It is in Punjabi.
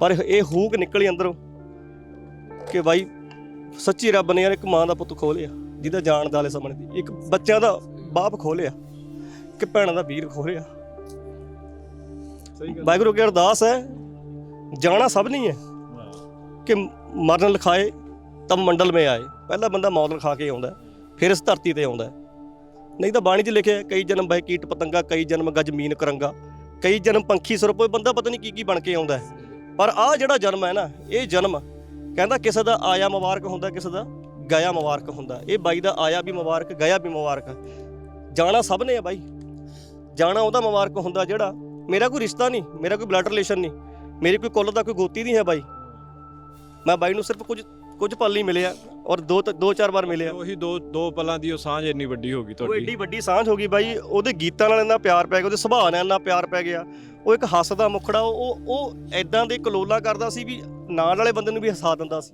ਪਰ ਇਹ ਹੂਕ ਨਿਕਲੀ ਅੰਦਰੋਂ ਕਿ ਬਾਈ, ਸੱਚੀ ਰੱਬ ਨੇ ਯਾਰ ਇੱਕ ਮਾਂ ਦਾ ਪੁੱਤ ਖੋਲਿਆ ਜਿਹਦਾ ਜਾਣ ਦਾ ਵਾਲੇ ਸਾਹਮਣੇ ਦੀ, ਇੱਕ ਬੱਚਿਆਂ ਦਾ ਬਾਪ ਖੋਲਿਆ ਕਿ ਭੈਣਾਂ ਦਾ ਵੀਰ ਖੋਲਿਆ ਸਹੀ ਵਾਹਿਗੁਰੂ ਅੱਗੇ ਅਰਦਾਸ ਹੈ, ਜਾਣਾ ਸਭ ਨਹੀਂ ਹੈ ਕਿ ਮਰਨ ਲਿਖਾਏ, ਤਾਂ ਮੰਡਲ ਮੇ ਆਏ। ਪਹਿਲਾ ਬੰਦਾ ਮੌਤ ਲਿਖਾ ਕੇ ਆਉਂਦਾ, ਫਿਰ ਇਸ ਧਰਤੀ ਤੇ ਆਉਂਦਾ। ਨਹੀਂ ਤਾਂ ਬਾਣੀ 'ਚ ਲਿਖਿਆ ਕਈ ਜਨਮ ਬਹਿ ਕੀਟ ਪਤੰਗਾ, ਕਈ ਜਨਮ ਗਜ ਮੀਨ ਕਰੰਗਾ, ਕਈ ਜਨਮ ਪੰਖੀ ਸਰਪੋਏ ਬੰਦਾ ਪਤਾ ਨਹੀਂ ਕੀ ਕੀ ਬਣ ਕੇ ਆਉਂਦਾ ਹੈ। ਪਰ ਆਹ ਜਿਹੜਾ ਜਨਮ ਹੈ ਨਾ ਇਹ ਜਨਮ ਕਹਿੰਦਾ ਕਿਸੇ ਦਾ ਆਇਆ ਮੁਬਾਰਕ ਹੁੰਦਾ ਕਿਸੇ ਦਾ ਗਿਆ ਮੁਬਾਰਕ ਹੁੰਦਾ। ਇਹ ਬਾਈ ਦਾ ਆਇਆ ਵੀ ਮੁਬਾਰਕ ਗਿਆ ਵੀ ਮੁਬਾਰਕ। ਜਾਣਾ ਸਭ ਨੇ ਆ ਬਾਈ। ਜਾਣਾ ਉਹਦਾ ਮੁਬਾਰਕ ਹੁੰਦਾ ਜਿਹੜਾ ਮੇਰਾ ਕੋਈ ਰਿਸ਼ਤਾ ਨਹੀਂ ਮੇਰਾ ਕੋਈ ਬਲੱਡ ਰਿਲੇਸ਼ਨ ਨਹੀਂ ਮੇਰੀ ਕੋਈ ਕੁੱਲ ਦਾ ਕੋਈ ਗੋਤੀ ਨਹੀਂ ਹੈ ਬਾਈ। ਮੈਂ ਬਾਈ ਨੂੰ ਸਿਰਫ ਕੁਝ ਕੁਝ ਪਲ ਹੀ ਮਿਲਿਆ ਔਰ ਦੋ ਦੋ ਚਾਰ ਵਾਰ ਮਿਲਿਆ। ਉਹੀ ਦੋ ਦੋ ਪਲਾਂ ਦੀ ਉਹ ਸਾਂਝ ਇੰਨੀ ਵੱਡੀ ਹੋ ਗਈ ਉਹ ਏਡੀ ਤੁਹਾਡੀ ਵੱਡੀ ਸਾਂਝ ਹੋ ਗਈ ਬਾਈ ਉਹਦੇ ਗੀਤਾਂ ਨਾਲ ਇੰਨਾ ਪਿਆਰ ਪੈ ਗਿਆ ਉਹਦੇ ਸੁਭਾਅ ਨਾਲ ਇੰਨਾ ਪਿਆਰ ਪੈ ਗਿਆ। ਉਹ ਇੱਕ ਹੱਸਦਾ ਮੁਖੜਾ, ਉਹ ਉਹ ਐਦਾਂ ਦੇ ਕਲੋਲਾ ਕਰਦਾ ਸੀ ਵੀ ਨਾਲ ਵਾਲੇ ਬੰਦੇ ਨੂੰ ਵੀ ਹਸਾ ਦਿੰਦਾ ਸੀ।